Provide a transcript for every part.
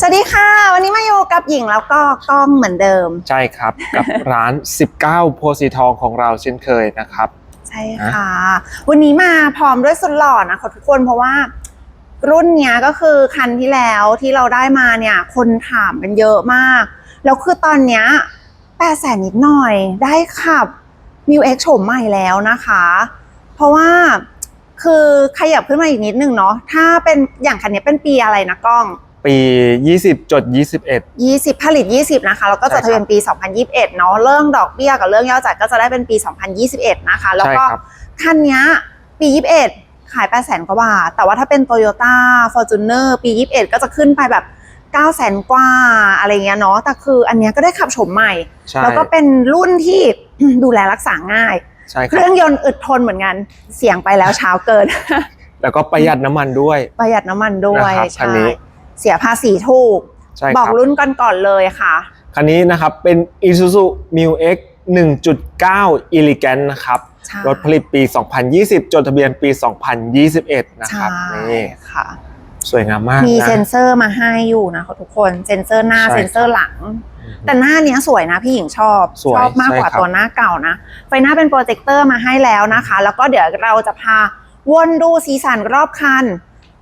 สวัสดีค่ะ วันนี้มาอยู่กับหญิงแล้วก็กล้องเหมือนเดิม ใช่ครับ กับร้าน 19 โพสีทองของเราเช่นเคยนะครับ ใช่ค่ะ วันนี้มาพร้อมด้วยสุดหล่อนะคะทุกคนเพราะว่ารุ่นเนี้ยก็คือคันที่แล้วที่เราได้มาเนี่ย คนถามกันเยอะมาก แล้วคือตอนเนี้ยแปดแสนนิดหน่อยได้ขับ m ิวเอ็กโฉมใหม่แล้วนะคะ เพราะว่าคือขยับขึ้นมาอีกนิดนึงเนาะถ้าเป็นอย่างคันนี้เป็นปีอะไรนะกล้อง ปี 20จด21 20 ผลิต 20 นะคะ แล้วก็จดทะเบียนปี 2021 เนาะเรื่องดอกเบี้ยกับเรื่องยอดจ่ายก็จะได้เป็นปี 2021 นะคะ แล้วก็ใช่ครับ คันเนี้ยปี 21 ขาย 8 0 0 0 0กว่าบาท แต่ว่าถ้าเป็น Toyota Fortuner ปี 21 ก็จะขึ้นไปแบบ9 0 0 0 0 กว่าอะไรเงี้ยเนาะแต่คืออันเนี้ยก็ได้ขับโฉมใหม่ ใช่แล้วก็เป็นรุ่นที่ ดูแลรักษาง่าย ใช่คเครับรื่องยนต์อึดทนเหมือนกันเสียงไปแล้วเช้าเกิน แล้วก็ประหยัดน้ำมันด้วย ประหยัดน้ำมันด้วยนะครับคันใช่นี้ เสียภาษีถูก ใช่บคอรักบรุ่นกันก่อนเลยค่ะ คันนี้นะครับเป็น Isuzu Mu X 1.9 Elegant นะครับ ใช่รถผลิตปี 2020 จดทะเบียนปี 2021 นะคใช่รับ นี่ค่ะ สวยงามมากมีนะ เซ็นเซอร์มาให้อยู่นะคะทุกคน เซ็นเซอร์หน้า ใช่เซ็นเซอร์หลังแต่หน้าเนี้ยสวยนะพี่หญิงชอบ สวยชอบมากกว่าใช่ครับ ตัวหน้าเก่านะ ไฟหน้าเป็นโปรเจคเตอร์มาให้แล้วนะคะ แล้วก็เดี๋ยวเราจะพาวนดูสีสันรอบคัน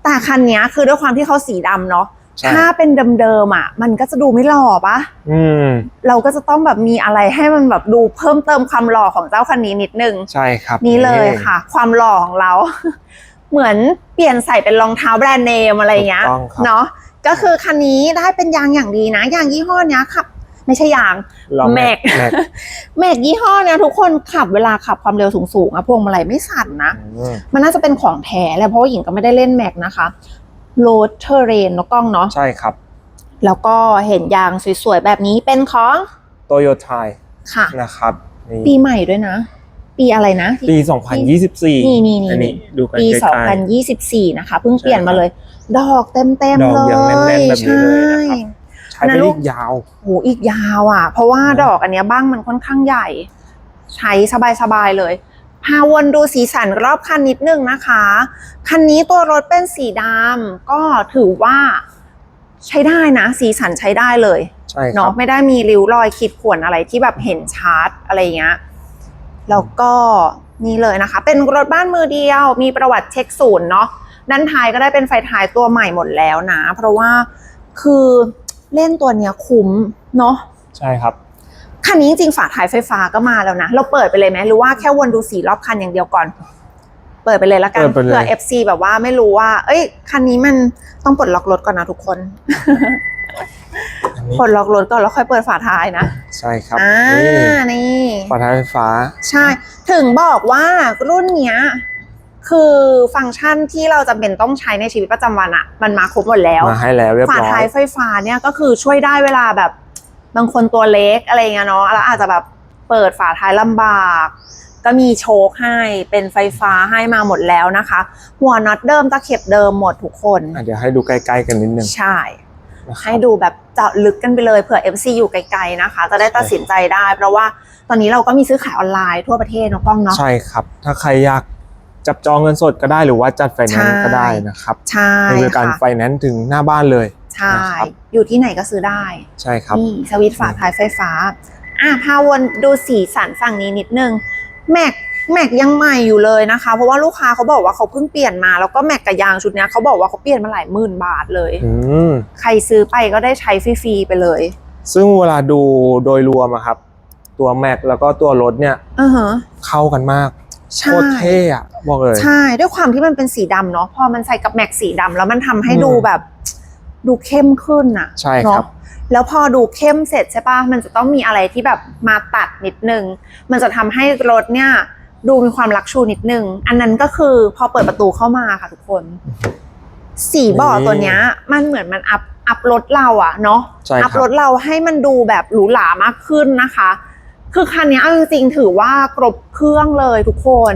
แต่คันเนี้ยคือด้วยความที่เขาสีดำเนาะใช่ถ้าเป็นเดิมๆอะ มันก็จะดูไม่หล่อปะอืมเราก็จะต้องแบบมีอะไรให้มันแบบดูเพิ่มเติมความหล่อของเจ้าคันนี้นิดนึง ใช่ครับ นี่เลยค่ะ ความหล่อของเรา เหมือนเปลี่ยนใส่เป็นรองเท้าแบรนด์เนมอะไรอย่างเงี้ยถูกต้องครับเนาะก็คือคันนี้ได้เป็นยางอย่างดีนะ ยางยี่ห้อเนี้ยขับ ไม่ใช่ยางลองแม็กแม็กแม็กยี่ห้อเนี้ยทุกคนขับเวลาขับความเร็วสูงๆอะพวงมาลัยไม่สั่นนะอืมมันน่าจะเป็นของแท้แหละเพราะว่าหญิงก็ไม่ได้เล่นแม็กนะคะโรดเทเรนเนาะกล้องเนาะใช่ครับ แล้วก็เห็นยางสวยๆ แบบนี้เป็นของโตโยต้าค่ะนะครับ ปีนี่ใหม่ด้วยนะ ปีอะไรนะที่ปี 2024 นี่นี่นี่อัดูกันปีใกล้ๆ2024 นะคะ เพิ่งเปลี่ยนมาเลย ดอกเต็มเต็มดๆอกเลยังแน่ยนๆแบบนี้เลยนะครับ ใช่ใช้ไปนะลูอีกกยาวโหอีกยาวอะ เพราะว่านะดอกอันเนี้ยบ้างมันค่อนข้างใหญ่ ใช้สบายๆเลยพาวนดูสีสันรอบคันนิดนึงนะคะ คันนี้ตัวรถเป็นสีดำก็ถือว่าใช้ได้นะ สีสันใช้ได้เลยใช่ครัเนาะบไม่ได้มีริ้วรอยขีดข่วนอะไรที่แบบเห็นชัดอะไรเงี้ยแล้วก็นี่เลยนะคะ เป็นรถบ้านมือเดียว มีประวัติเช็คศูนย์เนาะด้านท้ายก็ได้เป็นไฟท้ายตัวใหม่หมดแล้วนะ เพราะว่าคือ เล่นตัวเนี้ยคุ้มเนาะใช่ครับคันนี้จริงๆฝาท้ายไฟฟ้าก็มาแล้วนะ เราเปิดไปเลยไหมหรือว่าแค่วนดูสีรอบคันอย่างเดียวก่อน เปิดไปเลยละกันเปิดไปเลยเผื่อ FC แบบว่าไม่รู้ว่า เอ้ยคันนี้มันต้องปลดล็อกรถก่อนนะทุกคนอันนี้ปลดล็อกรถก่อนแล้วค่อยเปิดฝาท้ายนะใช่ครับอ่านี่นี่ฝาท้ายไฟฟ้า ใช่ ถึงบอกว่ารุ่นเนี้ย คือฟังก์ชันที่เราจำเป็นต้องใช้ในชีวิตประจำวันอะมันมาครบหมดแล้ว มาให้แล้วเรียบฝาร้อยท้ายไฟฟ้าเนี่ยก็คือช่วยได้เวลาแบบบางคนตัวเล็กอะไรเงี้ยเนาะแล้วอาจจะแบบเปิดฝาท้ายลำบาก ก็มีโชคให้เป็นไฟฟ้าให้มาหมดแล้วนะคะ หัวน็อตเดิมตะเข็บเดิมหมดทุกคนอะเดี๋ยวให้ดูใกล้ๆกันนิดนึงใช่ นะครับ ให้ดูแบบเจาะลึกกันไปเลยเผื่อ MC อยู่ไกลๆนะคะ จะได้ตัดสินใจได้ เพราะว่าตอนนี้เราก็มีซื้อขายออนไลน์ทั่วประเทศเนาะกล้องเนาะ ใช่ครับ ถ้าใครอยาก จับจองเงินสดก็ได้หรือว่าจัดไฟแนนซ์ใช่ก็ได้นะครับใช่ให้บริการค่ะไฟแนนซ์ถึงหน้าบ้านเลยใช่นะครับอยู่ที่ไหนก็ซื้อได้ ใช่ครับนี่สวิตช์ฝาท้ายไฟฟ้าอะพาวนดูสีสันฝั่งนี้นิดนึงแม็กแม็กยังใหม่อยู่เลยนะคะ เพราะว่าลูกค้าเขาบอกว่าเขาเพิ่งเปลี่ยนมาแล้วก็แม็กกับยางชุดเนี้ยเขาบอกว่าเขาเปลี่ยนมาหลายหมื่นบาทเลยอืมใครซื้อไปก็ได้ใช้ฟรีๆไปเลย ซึ่งเวลาดูโดยรวมอะครับ ตัวแม็กแล้วก็ตัวรถเนี่ยอือฮะเข้ากันมาก โคใช่ตรเท่อะบอกเลย ใช่ ด้วยความที่มันเป็นสีดำเนาะพอมันใส่กับแม็กสีดำแล้วมันทำให้อืมดูแบบ ดูเข้มขึ้นอะใช่ครับ เนาะแล้วพอดูเข้มเสร็จใช่ปะมันจะต้องมีอะไรที่แบบมาตัดนิดนึง มันจะทำให้รถเนี่ย ดูมีความลักชูนิดนึง อันนั้นก็คือพอเปิดประตูเข้ามาค่ะทุกคน สีเบาะตัวเนี้ย มันเหมือนมันอัพอัพรถเราอะเนาะ ใช่ครับอัพรถเราให้มันดูแบบหรูหรามากขึ้นนะคะ คือคันนี้เอาจริงๆถือว่ากรบเครื่องเลยทุกคน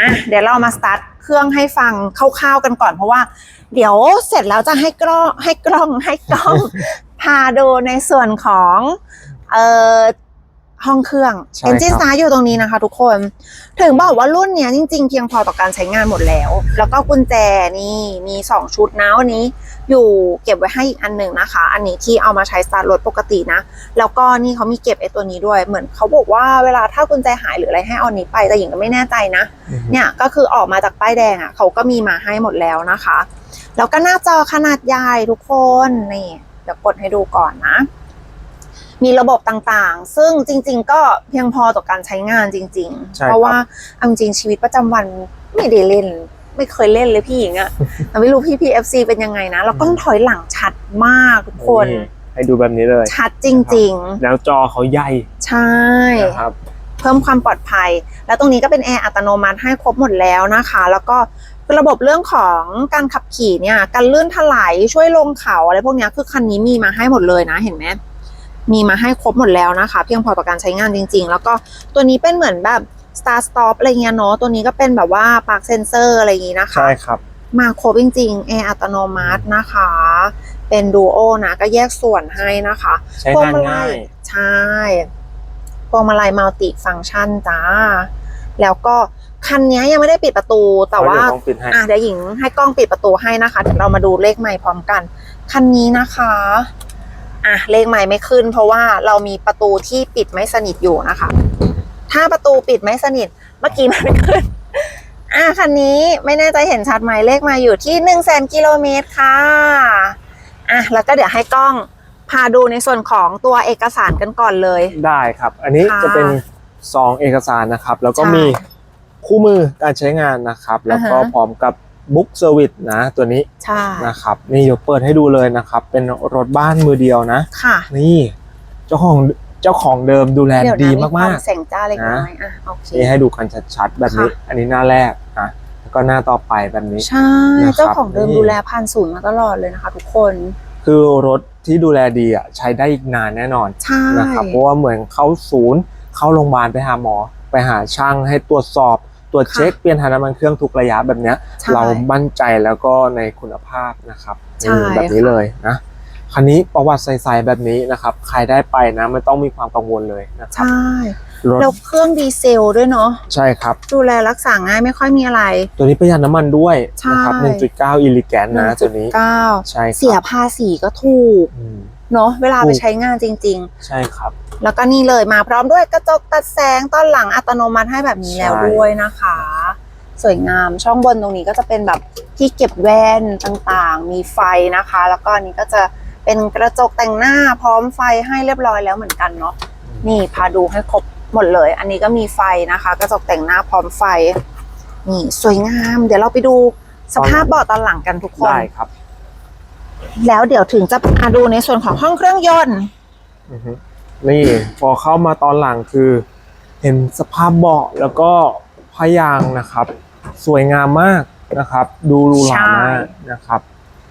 อะเดี๋ยวเรามาสตาร์ทเครื่องให้ฟังคร่าวๆกันก่อนเพราะว่า เดี๋ยวเสร็จแล้วจะให้กล้องให้กล้องให้กล้อง พาดูในส่วนของเอ่อ ห้องเครื่องใช่เอนจินครับซ้ายอยู่ตรงนี้นะคะทุกคน ถึงบอกว่ารุ่นเนี้ยจริง ๆ เพียงพอต่อการใช้งานหมดแล้ว แล้วก็กุญแจนี่มีสองชุดนะวันนี้ อยู่เก็บไว้ให้อีกอันหนึ่งนะคะ อันนี้ที่เอามาใช้สตาร์ทรถปกตินะ แล้วก็นี่เขามีเก็บไอ้ตัวนี้ด้วย เหมือนเขาบอกว่าเวลาถ้ากุญแจหายหรืออะไรให้เอาอันนี้ไปแต่หญิงก็ไม่แน่ใจนะ อือฮึ เนี่ยก็คือออกมาจากป้ายแดงอะเขาก็มีมาให้หมดแล้วนะคะ แล้วก็หน้าจอขนาดใหญ่ทุกคนนี่เดี๋ยวกดให้ดูก่อนนะ มีระบบต่างๆ ซึ่งจริง ๆ ก็เพียงพอต่อการใช้งานจริง ใช่ๆเพราะว่าเอาจริงๆชีวิตประจำวันไม่ได้เล่น ไม่เคยเล่นเลยพี่หญิงอะ แต่ไม่รู้พี่พีเอฟซีเป็นยังไงนะแล้วก็ถอยหลังชัดมากทุกคน ให้ดูแบบนี้เลย ชัดจริง แล้วจอเขาใหญ่ๆ ใช่ นะครับ เพิ่มความปลอดภัย แล้วตรงนี้ก็เป็นแอร์อัตโนมัติให้ครบหมดแล้วนะคะ แล้วก็ระบบเรื่องของการขับขี่เนี่ย การลื่นถลายช่วยลงเขาอะไรพวกเนี้ยคือคันนี้มีมาให้หมดเลยนะเห็นไหม มีมาให้ครบหมดแล้วนะคะ เพียงพอต่อการใช้งานจริง ๆ แล้วก็ตัวนี้เป็นเหมือนแบบ start stop อะไรเงี้ยเนาะตัวนี้ก็เป็นแบบว่า park sensor อะไรอย่างงี้นะคะ ใช่ครับ มาครบจริงๆแอร์อัตโนมัตินะคะ เป็นดูโอนะก็แยกส่วนให้นะคะใช้พวงงานมาลัง่ายยใช่พวงมาลัยมัลติฟัง c t ชันจ้า แล้วก็คันนี้ยังไม่ได้ปิดประตูแต่ว่าเดี๋ยต้องปิดให้อะเดี๋ยวหญิงให้กล้องปิดประตูให้นะคะเดี๋ยวเรามาดูเลขใหม่พร้อมกัน คันนี้นะคะ อะเลขใหม่ไม่ขึ้น เพราะว่าเรามีประตูที่ปิดไม่สนิทอยู่นะคะ ถ้าประตูปิดไม่สนิทเมื่อกี้มันไม่ขึ้น อะคันนี้ไม่แน่ใจเห็นชัดไหมเลขมาอยู่ที่หนึ่งแสนกิโลเมตรค่ะอะแล้วก็เดี๋ยวให้กล้องพาดูในส่วนของตัวเอกสารกันก่อนเลย ได้ครับ อันนี้ค่ะจะเป็นซองเอกสารนะครับ แล้วก็ใช่มีคู่มือการใช้งานนะครับ แล้วก็อ่าฮะ พร้อมกับ บุ๊กเซอร์วิสนะตัวนี้ใช่นะครับนี่เดี๋ยวเปิดให้ดูเลยนะครับ เป็นรถบ้านมือเดียวนะ ค่ะ นี่ เจ้าของเจ้าของเดิมดูแลเดี๋ยวนะดีมีควมากแสงจ้าเล็กน้อยอะโอเคๆนี่ให้ดูกันชัดๆแบบนี้ค่ะอันนี้หน้าแรกนะแล้วก็หน้าต่อไปแบบนี้ ใช่นะครับเจ้าของเดิมนี่ดูแลพันศูนย์มาตลอดเลยนะคะ ทุกคน คือรถที่ดูแลดีอะใช้ได้อีกนานแน่นอนใช่นะครับเพราะว่าเหมือนเข้าศูนย์เข้าโรงพยาบาลไปหาหมอ ไปหาช่างให้ตรวจสอบ ตรวจเช็คเปลี่ยนถ่ายน้ำมันเครื่องทุกระยะแบบเนี้ย ใช่เรามั่นใจแล้วก็ในคุณภาพนะครับใช่นี่แบบนี้เลยนะคันนี้ประวัติใสๆแบบนี้นะครับ ใครได้ไปนะไม่ต้องมีความกังวลเลยนะครับใช่รถแล้วเครื่องดีเซลด้วยเนาะใช่ครับ ดูแลรักษาง่ายไม่ค่อยมีอะไร ตัวนี้ประหยัดน้ำมันด้วยนะครับใช่ 1.9อิลิแกนนะตัวนี้1.9ใช่ครับเสียภาษีก็ถูกอืมเนาะเวลาไปถูกใช้งานจริง ใช่ครับๆ แล้วก็นี่เลยมาพร้อมด้วยกระจกตัดแสงต้อนหลังอัตโนมัติให้แบบนี้แล้วใช่ด้วยนะคะ สวยงามช่องบนตรงนี้ก็จะเป็นแบบที่เก็บแว่นต่างๆ มีไฟนะคะ แล้วก็อันนี้ก็จะเป็นกระจกแต่งหน้าพร้อมไฟให้เรียบร้อยแล้วเหมือนกันเนาะนี่พาดูให้ครบหมดเลย อันนี้ก็มีไฟนะคะ กระจกแต่งหน้าพร้อมไฟ นี่สวยงาม เดี๋ยวเราไปดูสภาพเบาะตอนหลังกันทุกคนได้ครับ แล้วเดี๋ยวถึงจะมาดูในส่วนของห้องเครื่องยนต์อือฮึ นี่พอเข้ามาตอนหลังคือ เห็นสภาพเบาะแล้วก็พยางค์นะครับ สวยงามมากนะครับ ดูหรูหรามากนะครับ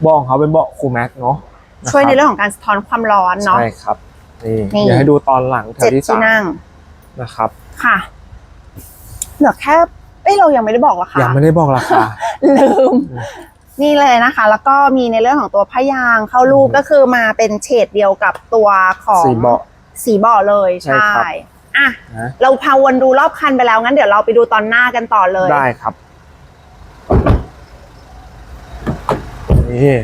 เบาะของเขาเป็นเบาะคูลแม็กเนาะะครับช่วยในเรื่องของการสะท้อนความร้อนเนาะใช่ครับนี่นี่เดี๋ยวให้ดูตอนหลังแถเจ็วดที่ที่สามนั่งนะครับ ค่ะเหลือแค่เอ้ยเรายังไม่ได้บอกราคายังไม่ได้บอกราคาลืมอืมนี่เลยนะคะ แล้วก็มีในเรื่องของตัวพยางค์เข้ารูปอืมก็คือมาเป็นเฉดเดียวกับตัวของสีเบาะ สีเบาะเลยใช่ ใช่ครับ อะ นะเราพาวนดูรอบคันไปแล้วงั้นเดี๋ยวเราไปดูตอนหน้ากันต่อเลย ได้ครับนี่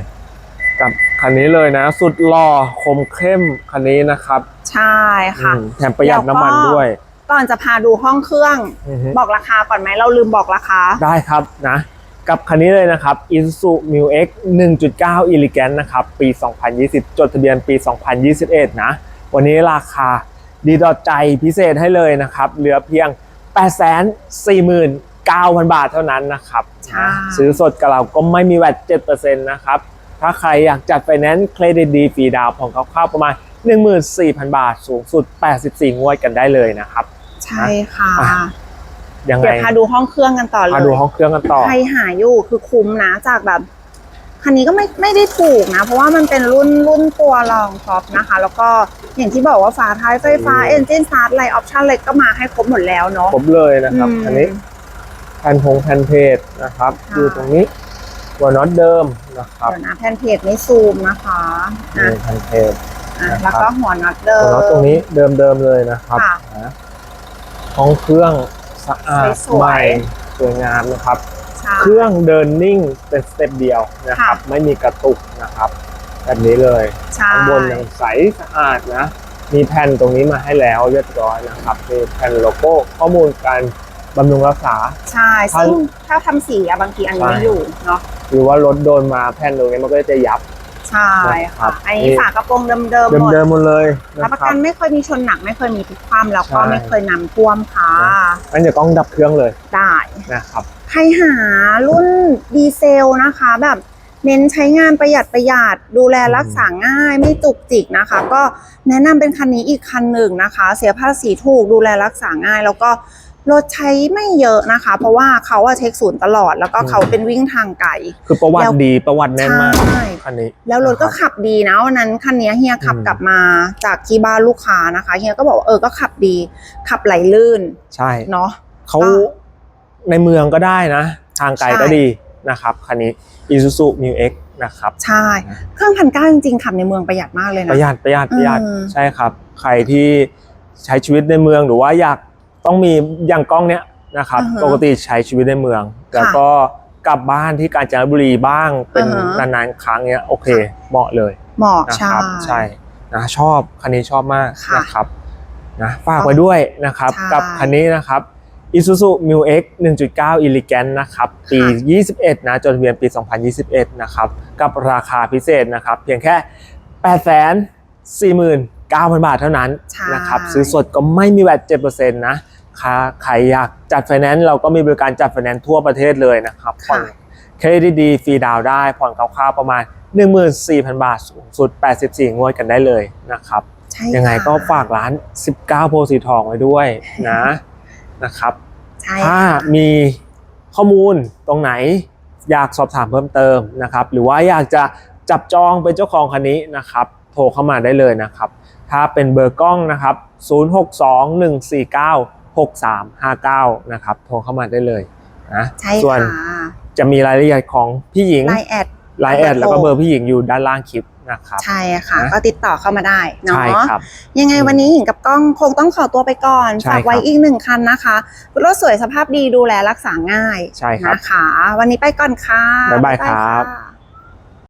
กับคันนี้เลยนะ สุดหล่อคมเข้มคันนี้นะครับใช่ค่ะ อืมแถมประหยัดน้ำมันแล้วก็ด้วยก่อนจะพาดูห้องเครื่อง อือฮึ บอกราคาก่อนไหมเราลืมบอกราคา ได้ครับนะ กับคันนี้เลยนะครับ Isuzu Mu X 1.9 Elegant นะครับ ปี 2020 จดทะเบียนปี 2021 นะ วันนี้ราคาดีต่อใจพิเศษให้เลยนะครับ เหลือเพียง 849,000 บาทเท่านั้นนะครับใช่ซื้อสดกับเราก็ไม่มีแวด7%นะครับ ถ้าใครอยากจัดไฟแนนซ์เครดิตดีฟรีดาวน์ผ่อนคร่าวๆประมาณ 14,000 บาท สูงสุด 84 งวดกันได้เลยนะครับ ใช่ค่ะอะยังไงเดี๋ยวพาดูห้องเครื่องกันต่อเลยมาดูห้องเครื่องกันต่อ ใครหาอยู่คือคุ้มนะจากแบบ คันนี้ก็ไม่ไม่ได้ถูกนะ เพราะว่ามันเป็นรุ่นรุ่นตัวรองท็อปนะคะ แล้วก็อย่างที่บอกว่าฝาท้ายไฟฟ้าอืมเอนจินสตาร์ทไลท์ออปชั่นเลยก็มาให้ครบหมดแล้วเนาะครบเลยนะครับอืมอันนี้แผ่นพงแผ่นเพจนะครับค่ะอยู่ตรงนี้หัวน็อตเดิมนะครับเดี๋ยวนะแผ่นเพจไม่ซูมนะคะอะนี่แผ่นเพจอะนะครับแล้วก็หัวน็อตเดิหัวมน็อตตรงนี้เดิมๆเลยนะครับค่ะอ่นะห้องเครื่องสะอาดสวยๆใหม่สวยงามนะครับใช่เค รื่องเดินนิ่งเป็นสเต็ปเดียวนะครับค่ะไม่มีกระตุกนะครับแบบนี้เลยใช่ข้างบนยังใสสะอาดนะ มีแผ่นตรงนี้มาให้แล้วเรียบร้อยนะครับมีแผ่นโลโก้ข้อมูลการบำรุงรักษา ใช่ ซึ่งถ้าทำสีอะบางทีอันนี้ใช่ไม่อยู่เนาะหรือว่ารถโดนมาแผ่นตรงนี้มันก็จะยับ ใช่ครัค่ะบอันนี่นี้ฝากระโปรงเดิมๆหมดเดิมๆหมดเลยรันะบประครักับนไม่เคยมีชนหนักไม่เคยมีพลิกคว่ำแล้วก็ใช่ไม่เคยน้ำท่วมค่ะงั้นเดี๋ยวกล้องดับเครื่องเลยได้นะครับใครหารุ่นดีเซลนะคะ แบบเน้นใช้งานประหยัดประหยัดดูแลรักษาง่ายไม่จุกจิกนะคะ ก็แนะนำเป็นคันนี้อีกคันหนึ่งนะคะ เสียภาษีถูกดูแลรักษาง่ายแล้วก็ รถใช้ไม่เยอะนะคะ เพราะว่าเขาอะเช็คศูนย์ตลอด แล้วก็เขาเป็นวิ่งทางไกล คือประวัแล้ติวดีประวัติแน่นมากใช่ คันนี้แล้วรถก็นะคบขับดีนะวันนั้นคันนี้เฮียขับอืมกลับมาจากที่บ้านลูกค้านะคะเฮียก็บอกว่าเออก็ขับดี ขับไหลลื่นใช่เนาะ เขาก็ในเมืองก็ได้นะ ทางไกลใช่ก็ดีนะครับคันนี้ Isuzu Mu X นะครับ ใช่ เครื่องพันเก้าจริงๆขับในเมืองประหยัดมากเลยปนะ ระหยัดประหยัดประหยัดเออใช่ครับ ใครที่ใช้ชีวิตในเมืองหรือว่าอยาก ต้องมีอย่างกล้องเนี้ยนะครับอ่าฮะปกติใช้ชีวิตในเมือง แล้วก็กลับบ้านที่กาญจนบุรีบ้างเป็นอ่าฮะนานๆครั้งเนี้ยโอเคเหมาะเลยเหมาะนะใช่ครับใช่นะชอบคันนี้ชอบมากค่ะนะครับนะฝากไว้ด้วยนะครับใช่กับคันนี้นะครับ Isuzu Mu X 1.9 Elegant นะครับปี 21 นะจดทะเบียนปี 2021 นะครับกับราคาพิเศษนะครับเพียงแค่ 849,000 บาทเท่านั้นใช่นะครับซื้อสดก็ไม่มีแวด7%นะ ค่าใครอยากจัดไฟแนนซ์เราก็มีบริการจัดไฟแนนซ์ทั่วประเทศเลยนะครับผ่อนเครดิตดีฟรีดาวน์ได้ผ่อนคร่าวๆประมาณ 14,000 บาทสูงสุด 84 งวดกันได้เลยนะครับใช่ยังไงก็ค่ะฝากร้าน 19 โพธิ์สีทองไว้ด้วยนะนะครับใช่ถ้าค่ะมีข้อมูลตรงไหนอยากสอบถามเพิ่มเติมนะครับ หรือว่าอยากจะจับจองเป็นเจ้าของคันนี้นะครับ โทรเข้ามาได้เลยนะครับ ถ้าเป็นเบอร์กล้องนะครับ 0621496359 นะครับ โทรเข้ามาได้เลยนะใช่ส่วนค่ะจะมีรายละเอียดของพี่หญิงไลน์แอดไลน์แอดเบอร์โทรแล้วก็เบอร์พี่หญิงอยู่ด้านล่างคลิปนะครับใช่ค่ะนะก็ติดต่อเข้ามาได้เนาะใช่ครับยังไงวันนี้หญิงกับกล้องคงต้องขอตัวไปก่อนใช่ฝากไว้ครับอีกหนึ่งคันนะคะรถสวยสภาพดีดูแลรักษาง่ายใช่ครับนะคะวันนี้ไปก่อนค่ะบ๊ายบายครับค่ะ